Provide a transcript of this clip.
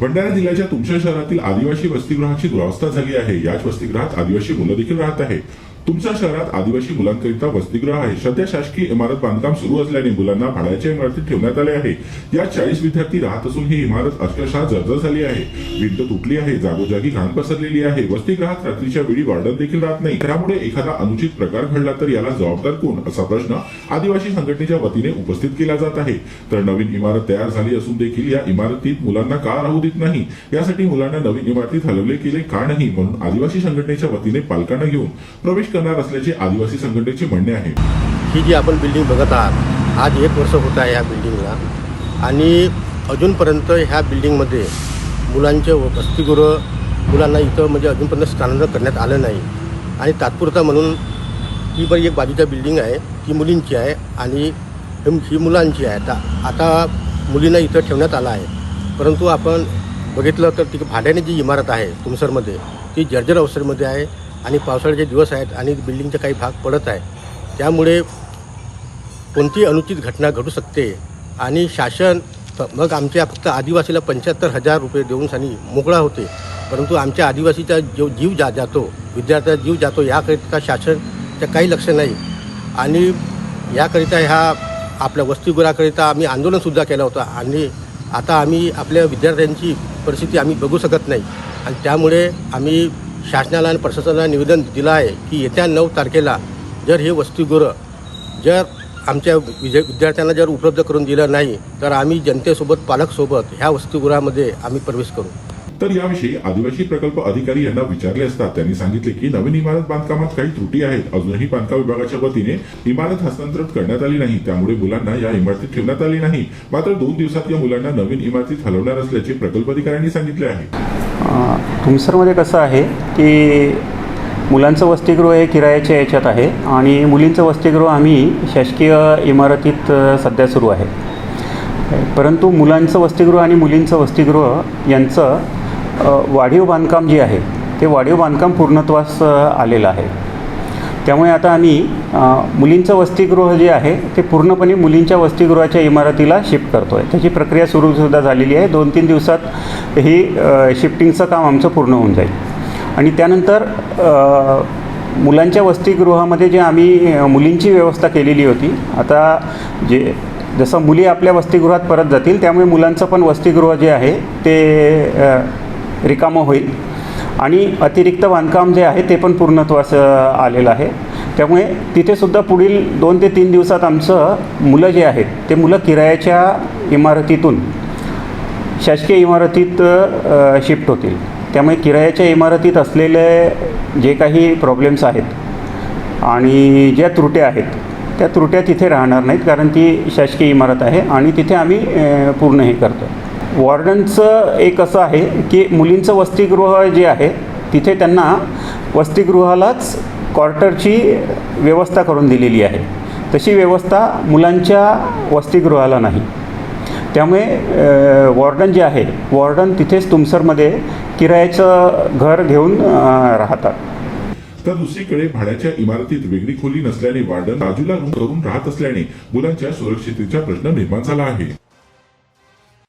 भंडारा जिल्ह्याच्या तुमच्या शहरातील आदिवासी वसतिगृहाची दुरावस्था झाली आहे. याच वसतिगृहात आदिवासी मुलं देखील राहत आहेत. तुमच्या शहरात आदिवासी मुलांकरिता वसतिगृह आहे. सध्या शासकीय इमारत बांधकाम सुरू असल्याने मुलांना भाड्याच्या इमारतीत ठेवण्यात आले आहे. या चाळीस विद्यार्थी राहत असून ही इमारत अक्षरशः जर्जर झाली आहे. भिंत तुटली आहे जागोजागी घाण पसरलेली आहे. वसतिगृहात रात्रीच्या वेळी वार्डन देखील राहत नाही. त्यामुळे एखादा अनुचित प्रकार घडला तर याला जबाबदार कोण? असा प्रश्न आदिवासी संघटनेच्या वतीने उपस्थित केला जात आहे. तर नवीन इमारत तयार झाली असून देखील या इमारतीत मुलांना का राहू देत नाही? यासाठी मुलांना नवीन इमारतीत हलवले केले का नाही? म्हणून आदिवासी संघटनेच्या वतीने पालकांना घेऊन प्रवेश करणार असल्याचे आदिवासी संघटनेचे म्हणणे आहे. ही जी आपण बिल्डिंग बघत आहात आज एक वर्ष होत आहे ह्या बिल्डिंगला आणि अजूनपर्यंत ह्या बिल्डिंगमध्ये मुलांचे वसतिगृह मुलांना इथं म्हणजे अजूनपर्यंत स्थानांतर करण्यात आलं नाही. आणि तात्पुरता म्हणून ही पण एक बाजूच्या बिल्डिंग आहे ती मुलींची आहे आणि ही ही मुलांची आहे. आता आता मुलींना इथं ठेवण्यात आलं आहे. परंतु आपण बघितलं तर ती भाड्याने जी इमारत आहे तुमसरमध्ये ती जर्जर अवस्थेमध्ये आहे. आणि पावसाळ्याचे दिवस आहेत आणि बिल्डिंगचा काही भाग पडत आहे. त्यामुळे कोणती अनुचित घटना घडू शकते. आणि शासन मग आमच्या फक्त आदिवासीला पंच्याहत्तर हजार रुपये देऊन सानी मोकळा होते. परंतु आमच्या आदिवासीचा जो जीव जा जातो विद्यार्थ्याचा जीव जातो याकरिता शासनचं काही लक्ष नाही. आणि याकरिता ह्या आपल्या वसतिगृहाकरिता आम्ही आंदोलनसुद्धा केलं होतं. आणि आता आम्ही आपल्या विद्यार्थ्यांची परिस्थिती आम्ही बघू शकत नाही. आणि त्यामुळे आम्ही शासनाला आणि प्रशासनाला निवेदन दिलं आहे की येत्या नऊ तारखेला जर हे वसतिगृह जर आमच्या विजय विद्यार्थ्यांना जर उपलब्ध करून दिलं नाही तर आम्ही जनतेसोबत पालकसोबत ह्या वसतिगृहामध्ये आम्ही प्रवेश करू. तर याविषयी आदिवासी प्रकल्प अधिकारी यांना विचारले असता त्यांनी सांगितले की नवीन इमारत बांधकामात काही त्रुटी आहेत. अजूनही बांधकाम विभागाच्या वतीने इमारत हस्तांतरित करण्यात आली नाही. त्यामुळे मुलांना या इमारतीत ठेवण्यात आली नाही. मात्र दोन दिवसात या मुलांना नवीन इमारतीत हलवणार असल्याचे प्रकल्प अधिकाऱ्यांनी सांगितले आहे. तुमसरमध्ये कसं आहे की मुलांचं वसतिगृह हे किरायाच्या याच्यात आहे आणि मुलींचं वसतिगृह आम्ही शासकीय इमारतीत सध्या सुरू आहे. परंतु मुलांचं वसतिगृह आणि मुलींचं वसतिगृह यांचं वाढीव बांधकाम जे आहे ते वाढीव बांधकाम पूर्णत्वास आलेलं आहे. त्यामुळे आता आम्ही मुलींचं वसतिगृह जे आहे ते पूर्णपणे मुलींच्या वसतिगृहाच्या इमारतीला शिफ्ट करतो आहे त्याची प्रक्रिया सुरूसुद्धा झालेली आहे. दोन तीन दिवसात ही शिफ्टिंगचं काम आमचं पूर्ण होऊन जाईल. आणि त्यानंतर मुलांच्या वसतिगृहामध्ये जे आम्ही मुलींची व्यवस्था केलेली होती आता जे जसं मुली आपल्या वसतिगृहात परत जातील त्यामुळे मुलांचं पण वसतिगृह जे आहे ते रिकामं होईल. आणि अतिरिक्त बांधकाम जे आहे ते पण पूर्णत्वास आलेलं आहे. त्यामुळे तिथेसुद्धा पुढील दोन ते तीन दिवसात आमचं मुलं जे आहेत ते मुलं किरायाच्या इमारतीतून शासकीय इमारतीत शिफ्ट होतील. त्यामुळे किरायाच्या इमारतीत असलेले जे काही प्रॉब्लेम्स आहेत आणि ज्या त्रुट्या आहेत त्या त्रुट्या तिथे राहणार नाहीत कारण ती शासकीय इमारत आहे आणि तिथे आम्ही पूर्ण हे करतो वॉर्डनचं एक असं आहे की मुलींचं वसतिगृह जे आहे तिथे त्यांना वसतिगृहालाच क्वार्टरची व्यवस्था करून दिलेली आहे. तशी व्यवस्था मुलांच्या वसतिगृहाला नाही. त्यामुळे वॉर्डन जे आहे वॉर्डन तिथेच तुमसरमध्ये किरायाचं घर घेऊन राहतात. तर दुसरीकडे भाड्याच्या इमारतीत वेगळी खोली नसल्याने वार्डन बाजूला रूम करून राहत असल्याने मुलांच्या सुरक्षितेचा प्रश्न निर्माण झाला आहे.